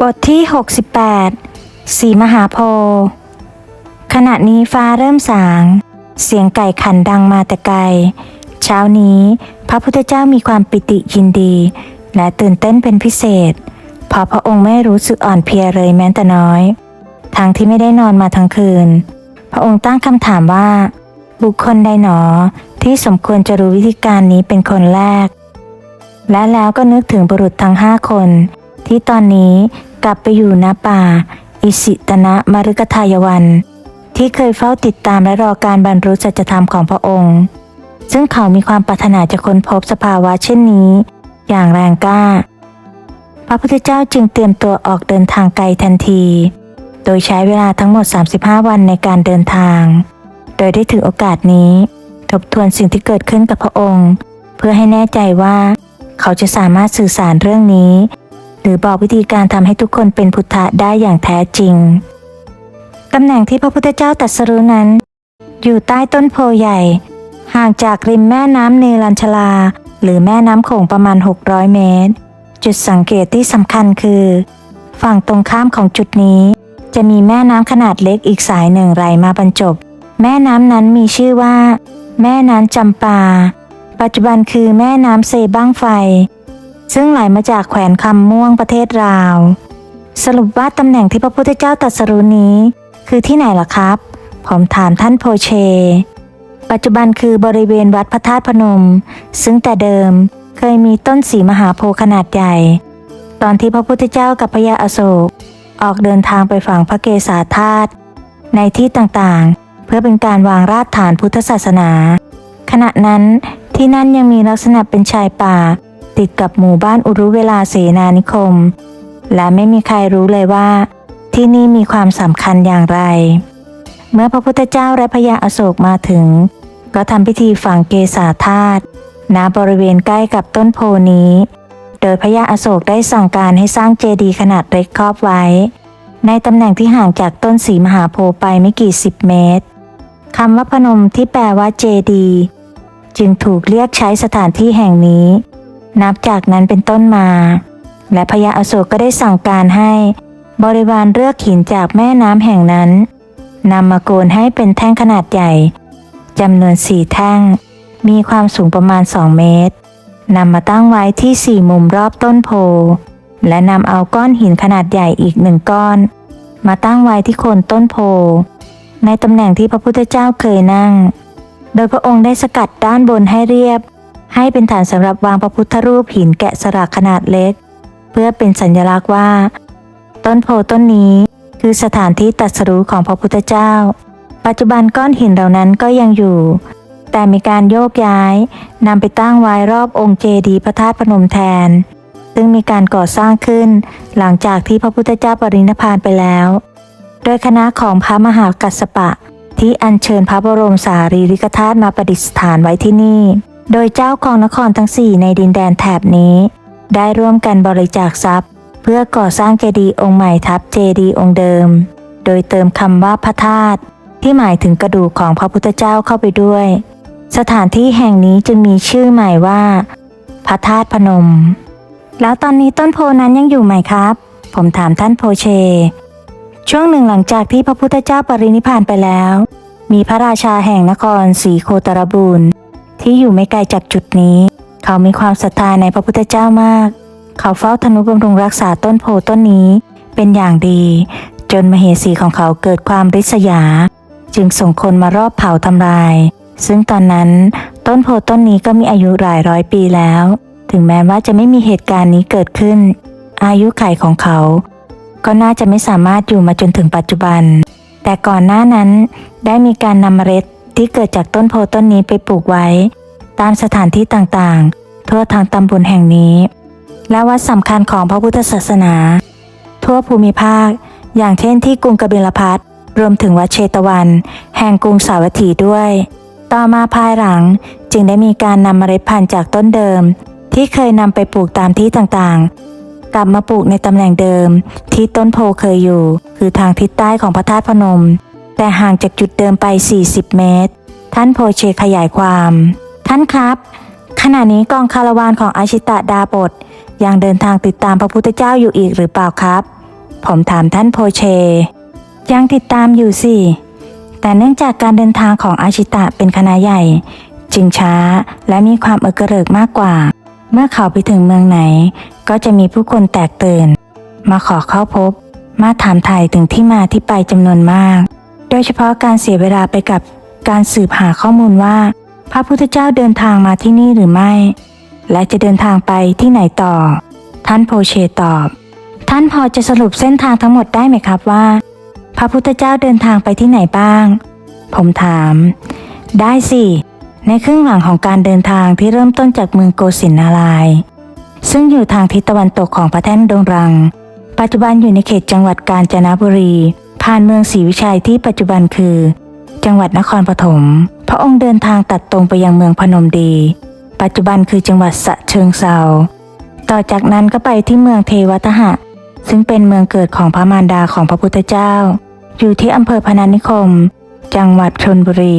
บทที่ 68 สีมหาโพธิ์ขณะนี้ฟ้าเริ่มสาง เสียงไก่ขันดังมาแต่ไกล เช้านี้พระพุทธเจ้ามีความปิติยินดี และตื่นเต้นเป็นพิเศษ เพราะพระองค์ไม่รู้สึกอ่อนเพลียเลยแม้แต่น้อย ทั้งที่ไม่ได้นอนมาทั้งคืน พระองค์ตั้งคำถามว่า บุคคลใดหนอที่สมควรจะรู้วิธีการนี้เป็นคนแรก และแล้วก็นึกถึงบุรุษทั้งห้าคน ที่ตอนนี้ กลับไปอยู่ณป่า อิสิตนะมฤกทายวัน ที่เคยเฝ้าติดตามและรอการบรรลุสัจธรรมของพระองค์ ซึ่งเขามีความปรารถนาจะค้นพบสภาวะเช่นนี้ อย่างแรงกล้า พระพุทธเจ้าจึงเตรียมตัวออกเดินทางไกลทันที โดยใช้เวลาทั้งหมด 35 วันในการเดินทาง โดยได้ถือโอกาสนี้ ทบทวนสิ่งที่เกิดขึ้นกับพระองค์ เพื่อให้แน่ใจว่า เขาจะสามารถสื่อสารเรื่องนี้ หรือบอกวิธีการทำให้ทุกคนเป็นพุทธะได้อย่างแท้จริงตำแหน่งที่พระพุทธเจ้าตรัสรู้นั้น อยู่ใต้ต้นโพใหญ่ ห่างจากริมแม่น้ำเนรัญชลา หรือแม่น้ำโขงประมาณ 600 เมตร จุดสังเกตที่สำคัญคือ ฝั่งตรงข้ามของจุดนี้ จะมีแม่น้ำขนาดเล็กอีกสายหนึ่งไหลมาบรรจบ แม่น้ำนั้นมีชื่อว่า แม่น้ำจำปา ปัจจุบันคือแม่น้ำเซบ้างไฟ ซึ่งไหลมาจากแขวนคำม่วงประเทศลาว สรุปว่าตำแหน่งที่พระพุทธเจ้าตรัสรู้นี้ คือที่ไหนล่ะครับ ผมถามท่านโพเช ปัจจุบันคือบริเวณวัดพระธาตุพนม ซึ่งแต่เดิมเคยมีต้นสีมหาโพขนาดใหญ่ ตอนที่พระพุทธเจ้ากับพญาอโศก ออกเดินทางไปฝั่งพระเกศาธาตุในที่ต่างๆ เพื่อเป็นการวางรากฐานพุทธศาสนา ขณะนั้นที่นั่นยังมีลักษณะเป็นชายป่า ติดกับหมู่บ้านอุรุเวลาเสนานิคม และไม่มีใครรู้เลยว่า ที่นี่มีความสำคัญอย่างไร เมื่อพระพุทธเจ้าและพญาอโศกมาถึง ก็ทำพิธีฝังเกศาธาตุณบริเวณใกล้กับต้นโพนี้ โดยพญาอโศกได้สั่งการให้สร้างเจดีย์ขนาดเล็กครอบไว้ ในตำแหน่งที่ห่างจากต้นสีมหาโพไปไม่กี่สิบเมตรคำว่าพนมที่แปลว่าเจดีย์จึงถูกเรียกใช้สถานที่แห่งนี้ นับจากนั้นเป็นต้นมา และพญาอโศกก็ได้สั่งการให้ บริวารเลือกหินจากแม่น้ำแห่งนั้นนำมาโกนให้เป็นแท่งขนาดใหญ่จำนวนสี่แท่ง มีความสูงประมาณ 2 เมตรนำมาตั้งไว้ที่สี่มุมรอบต้นโพ และนำเอาก้อนหินขนาดใหญ่อีกหนึ่งก้อน มาตั้งไว้ที่โคนต้นโพ ในตำแหน่งที่พระพุทธเจ้าเคยนั่ง โดยพระองค์ได้สกัดด้านบนให้เรียบ ให้เป็นฐานสำหรับวางพระพุทธรูปหินแกะสลักขนาดเล็ก เพื่อเป็นสัญลักษณ์ว่า ต้นโพธิ์ต้นนี้คือสถานที่ตรัสรู้ของพระพุทธเจ้า ปัจจุบันก้อนหินเหล่านั้นก็ยังอยู่ แต่มีการโยกย้ายนำไปตั้งไว้รอบองค์เจดีย์พระธาตุพนมแทน ซึ่งมีการก่อสร้างขึ้น หลังจากที่พระพุทธเจ้าปรินิพพานไปแล้ว โดยคณะของพระมหากัสสปะที่อัญเชิญพระบรมสารีริกธาตุมาประดิษฐานไว้ที่นี่ โดยเจ้าของนครทั้งสี่ในดินแดนแถบนี้ ได้ร่วมกันบริจาคทรัพย์ เพื่อก่อสร้างเจดีย์องค์ใหม่ทับเจดีย์องค์เดิม โดยเติมคำว่าพระธาตุที่หมายถึงกระดูกของพระพุทธเจ้าเข้าไปด้วย สถานที่แห่งนี้จึงมีชื่อใหม่ว่า พระธาตุพนม แล้วตอนนี้ต้นโพนั้นยังอยู่ไหมครับ ผมถามท่านโพเช ช่วงหนึ่งหลังจากที่พระพุทธเจ้าปรินิพานไปแล้ว มีพระราชาแห่งนครศรีโคตรบูรณ์ ที่อยู่ไม่ไกลจากจุดนี้ เขามีความศรัทธาในพระพุทธเจ้ามาก เขาเฝ้าทนุบำรุงรักษาต้นโพต้นนี้เป็นอย่างดี จนมเหสีของเขาเกิดความริษยา จึงส่งคนมารอบเผาทำลาย ซึ่งตอนนั้นต้นโพต้นนี้ก็มีอายุหลายร้อยปีแล้ว ถึงแม้ว่าจะไม่มีเหตุการณ์นี้เกิดขึ้น อายุไขของเขา ก็น่าจะไม่สามารถอยู่มาจนถึงปัจจุบัน แต่ก่อนหน้านั้นได้มีการนำเมล็ดที่เกิดจากต้นโพต้นนี้ไปปลูกไว้ ตามสถานที่ต่างๆ ทั่วทางตำบลแห่งนี้ และวัดสำคัญของพระพุทธศาสนา ทั่วภูมิภาค อย่างเช่นที่กรุงกบิลพัทรวมถึงวัดเชตวัน แห่งกรุงสาวัตถีด้วย ต่อมาภายหลังจึงได้มีการนำเมล็ดพันธุ์จากต้นเดิม ที่เคยนำไปปลูกตามที่ต่างๆ กลับมาปลูกในตำแหน่งเดิม ที่ต้นโพเคยอยู่ คือทางทิศใต้ของพระธาตุพนม แต่ห่างจากจุดเดิมไป 40 เมตร ท่านโพเชขยายความ ท่านครับ ขณะนี้กองคาราวานของอาชิตะดาบทยังเดินทางติดตามพระพุทธเจ้าอยู่อีกหรือเปล่าครับ ผมถามท่านโพเช ยังติดตามอยู่สิแต่เนื่องจากการเดินทางของอาชิตะเป็นคณะใหญ่ จึงช้าและมีความเอกระเริกมากกว่า เมื่อเขาไปถึงเมืองไหน ก็จะมีผู้คนแตกตื่น มาขอเข้าพบ มาถามไถ่ถึงที่มาที่ไปจำนวนมาก โดยเฉพาะการเสียเวลาไปกับการสืบหาข้อมูลว่า พระพุทธเจ้าเดินทางมาที่นี่หรือไม่ และจะเดินทางไปที่ไหนต่อ ท่านโพเชตอบ ท่านพอจะสรุปเส้นทางทั้งหมดได้ไหมครับว่า พระพุทธเจ้าเดินทางไปที่ไหนบ้าง ผมถาม ได้สิ ในครึ่งหลังของการเดินทางที่เริ่มต้นจากเมืองโกสินาราย ซึ่งอยู่ทางทิศตะวันตกของพระแท่นดงรัง ปัจจุบันอยู่ในเขตจังหวัดกาญจนบุรี ผ่านเมืองศรีวิชัยที่ปัจจุบันคือ จังหวัดนครปฐม พระองค์เดินทางตัดตรงไปยังเมืองพนมดี ปัจจุบันคือจังหวัดสะเชิงเซา ต่อจากนั้นก็ไปที่เมืองเทวทหะ ซึ่งเป็นเมืองเกิดของพระมารดาของพระพุทธเจ้า อยู่ที่อำเภอพนานิคม จังหวัดชนบุรี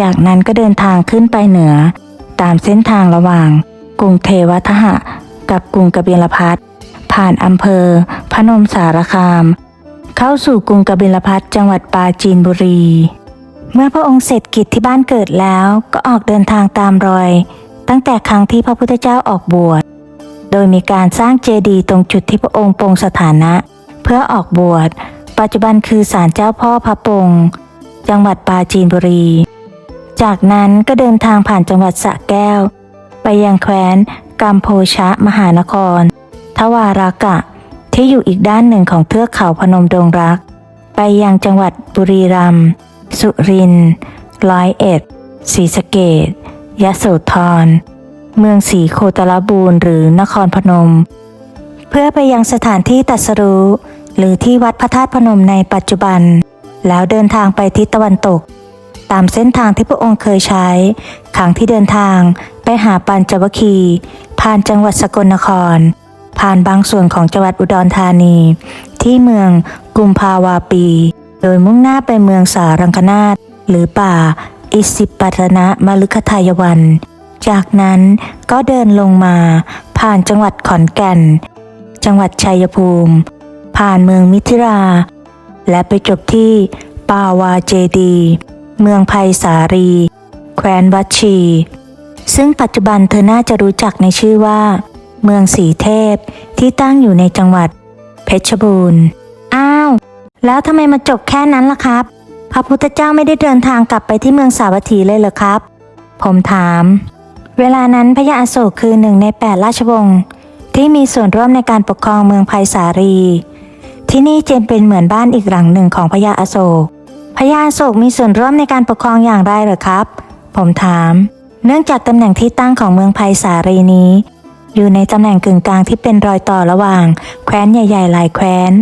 จากนั้นก็เดินทางขึ้นไปเหนือ ตามเส้นทางระหว่าง กรุงเทวทหะ กับกรุงกบิลพัทผ่านอำเภอ พนมสารคาม เข้าสู่กรุงกบิลพัทจังหวัดปราจีนบุรี เมื่อพระองค์เสร็จกิจที่บ้านเกิดแล้วก็ออกเดินทางตามรอย ตั้งแต่ครั้งที่พระพุทธเจ้าออกบวช โดยมีการสร้างเจดีย์ตรงจุดที่พระองค์ปรงสถานะ เพื่อออกบวช ปัจจุบันคือศาลเจ้าพ่อพระปงจังหวัดปราจีนบุรี จากนั้นก็เดินทางผ่านจังหวัดสระแก้ว ไปยังแคว้นกัมโพชะมหานคร ทวารากะ ที่อยู่อีกด้านหนึ่งของเทือกเขาพนมดงรัก ไปยังจังหวัดบุรีรัมย์ สุรินทร์ร้อยเอ็ดศรีสะเกดยะโสธร เมืองศรีโคตรบูรณ์หรือนครพนม เพื่อไปยังสถานที่ตัสรู้หรือที่วัดพระธาตุพนมในปัจจุบัน แล้วเดินทางไปทิศตะวันตก ตามเส้นทางที่พระองค์เคยใช้ครั้งที่เดินทางไปหาปัญจวคี ผ่านจังหวัดสกลนคร ผ่านบางส่วนของจังหวัดอุดรธานี ที่เมืองกุมภาวาปี ดยมุ่งหน้าไปเมืองสารังคนาตหรือป่า อิสิปตนะมฤคทายวัน จากนั้นก็เดินลงมา ผ่านจังหวัดขอนแก่น จังหวัดชัยภูมิ ผ่านเมืองมิถิรา และไปจบที่ปาวาเจดี เมืองไผ่สารีแคว้นวัชี ซึ่งปัจจุบันเธอน่าจะรู้จักในชื่อว่า เมืองสีเทพที่ตั้งอยู่ในจังหวัดเพชรบูรณ์ แล้วทำไมมาจบแค่นั้นล่ะครับ พระพุทธเจ้าไม่ได้เดินทางกลับไปที่เมืองสาวัตถีเลยเหรอครับ ผมถาม เวลานั้นพระยาอโศกคือหนึ่งในแปดราชวงศ์ที่มีส่วนร่วมในการปกครองเมืองไผ่สารี ที่นี่จึงเป็นเหมือนบ้านอีกหลังหนึ่งของพระยาอโศกพระยาอโศกมีส่วนร่วมในการปกครองอย่างไรเหรอครับ ผมถาม เนื่องจากตำแหน่งที่ตั้งของเมืองไผ่สารีนี้ อยู่ในตำแหน่งกึ่งกลางที่เป็นรอยต่อระหว่าง แคว้นใหญ่ ๆ หลายแคว้น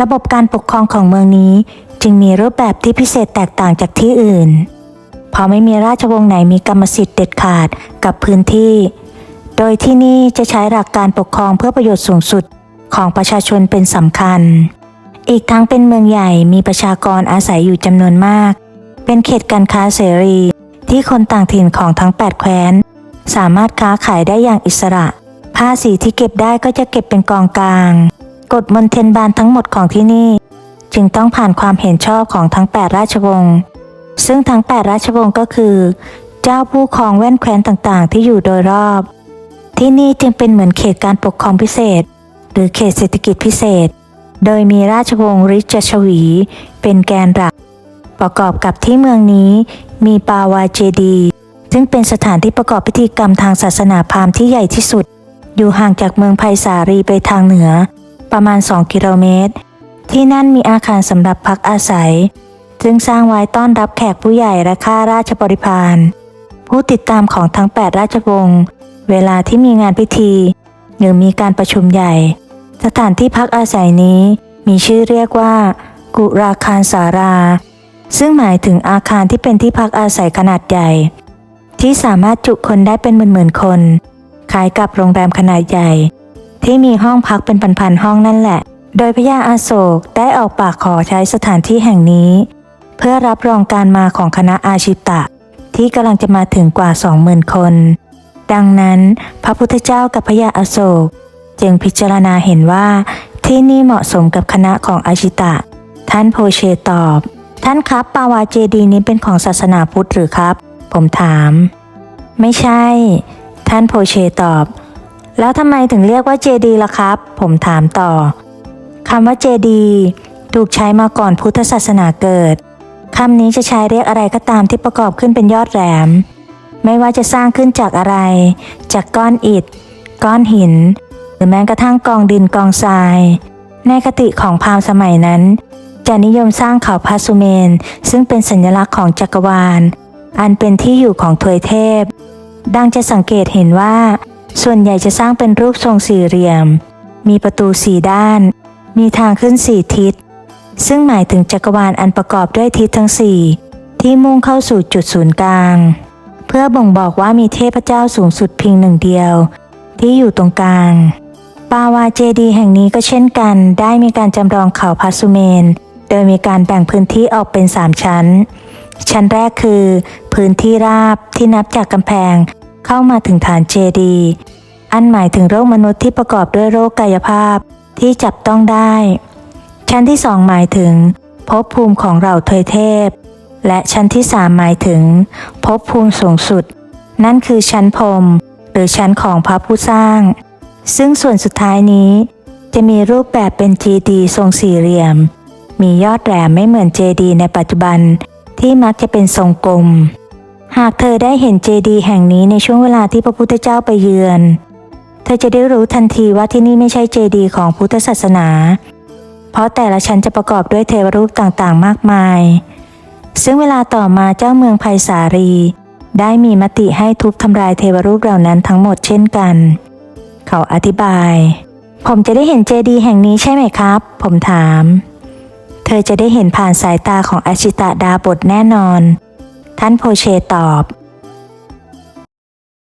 ระบบการปกครองของเมืองนี้จึงมีรูปแบบที่พิเศษแตกต่างจากที่อื่น เพราะไม่มีราชวงศ์ไหนมีกรรมสิทธิ์เด็ดขาดกับพื้นที่ โดยที่นี่จะใช้หลักการปกครองเพื่อประโยชน์สูงสุดของประชาชนเป็นสำคัญ อีกทั้งเป็นเมืองใหญ่มีประชากรอาศัยอยู่จำนวนมาก เป็นเขตการค้าเสรี ที่คนต่างถิ่นของทั้ง 8 แคว้น สามารถค้าขายได้อย่างอิสระ ภาษีที่เก็บได้ก็จะเก็บเป็นกองกลาง กฎมนเทนบานทั้งหมดของที่นี่ จึงต้องผ่านความเห็นชอบของทั้ง 8 ราชวงศ์ ซึ่งทั้ง 8 ราชวงศ์ก็คือ เจ้าผู้ครองแว่นแคว้นต่างๆ ที่อยู่โดยรอบ ที่นี่จึงเป็นเหมือนเขตการปกครองพิเศษ หรือเขตเศรษฐกิจพิเศษ โดยมีราชวงศ์ริชชวี เป็นแกนหลัก ประกอบกับที่เมืองนี้มีปาวาเจดี ซึ่งเป็นสถานที่ประกอบพิธีกรรมทางศาสนาพราหมณ์ที่ใหญ่ที่สุด อยู่ห่างจากเมืองไผ่สารีไปทางเหนือ ประมาณ 2 กิโลเมตร ที่นั่นมีอาคารสำหรับพักอาศัย ซึ่งสร้างไว้ต้อนรับแขกผู้ใหญ่และข้าราชบริพารผู้ติดตามของทั้ง 8 ราชวงศ์เวลาที่มีงานพิธี หรือมีการประชุมใหญ่ สถานที่พักอาศัยนี้มีชื่อเรียกว่า กุราคารสารา ซึ่งหมายถึงอาคารที่เป็นที่พักอาศัยขนาดใหญ่ ที่สามารถจุคนได้เป็นหมื่นๆคนคล้ายกับโรงแรมขนาดใหญ่ ที่มีห้องพักเป็นพันๆห้องนั่นแหละ โดยพระยาอาโศกได้ออกปากขอใช้สถานที่แห่งนี้ เพื่อรับรองการมาของคณะอาชิตะ ที่กำลังจะมาถึงกว่า20,000คน ดังนั้นพระพุทธเจ้ากับพระยาอโศก จึงพิจารณาเห็นว่าที่นี่เหมาะสมกับคณะของอาชิตะ ท่านโพเชตอบ ท่านครับปาวาเจดีนี้เป็นของศาสนาพุทธหรือครับ ผมถาม ไม่ใช่ ท่านโพเชตอบ แล้วทำไมถึงเรียกว่าเจดีล่ะครับ ผมถามต่อคำว่าเจดีถูกใช้มาก่อนพุทธศาสนาเกิดคำนี้จะใช้เรียกอะไรก็ตามที่ประกอบขึ้นเป็นยอดแหลม ไม่ว่าจะสร้างขึ้นจากอะไร จากก้อนอิฐ ก้อนหิน หรือแม้กระทั่งกองดินกองทราย ในคติของพราหมณ์สมัยนั้น จะนิยมสร้างเขาพระสุเมน ซึ่งเป็นสัญลักษณ์ของจักรวาล อันเป็นที่อยู่ของทวยเทพ ดังจะสังเกตเห็นว่า ส่วนใหญ่จะสร้างเป็นรูปทรงสี่เหลี่ยม มีประตูสี่ด้าน มีทางขึ้นสี่ทิศ ซึ่งหมายถึงจักรวาลอันประกอบด้วยทิศทั้งสี่ที่มุ่งเข้าสู่จุดศูนย์กลาง เพื่อบ่งบอกว่ามีเทพเจ้าสูงสุดเพียงหนึ่งเดียว ที่อยู่ตรงกลาง ปาวาเจดีแห่งนี้ก็เช่นกันได้มีการจำลองเขาพาสุเมน โดยมีการแบ่งพื้นที่ออกเป็นสามชั้น ชั้นแรกคือ พื้นที่ราบที่นับจากกำแพง เข้ามาถึงฐานเจดี อันหมายถึงโรคมนุษย์ที่ประกอบด้วยโรคกายภาพที่จับต้องได้ ชั้นที่สองหมายถึงภพภูมิของเราเทยเทพ และชั้นที่สามหมายถึงภพภูมิสูงสุด นั่นคือชั้นพรมหรือชั้นของพระผู้สร้าง ซึ่งส่วนสุดท้ายนี้ จะมีรูปแบบเป็นเจดีทรงสี่เหลี่ยม มียอดแหลมไม่เหมือนเจดีในปัจจุบันที่มักจะเป็นทรงกลม หากเธอได้เห็นเจดีย์แห่งนี้ในช่วงเวลาที่พระพุทธเจ้าไปเยือน เธอจะได้รู้ทันทีว่าที่นี่ไม่ใช่เจดีย์ของพุทธศาสนา เพราะแต่ละชั้นจะประกอบด้วยเทวรูปต่างๆ มากมาย ซึ่งเวลาต่อมาเจ้าเมืองไผ่สารี ได้มีมติให้ทุบทำลายเทวรูปเหล่านั้นทั้งหมดเช่นกัน เขาอธิบาย ผมจะได้เห็นเจดีย์แห่งนี้ใช่ไหมครับ ผมถาม เธอจะได้เห็นผ่านสายตาของอาชิตะดาบทแน่นอน ท่านโพเชตอบ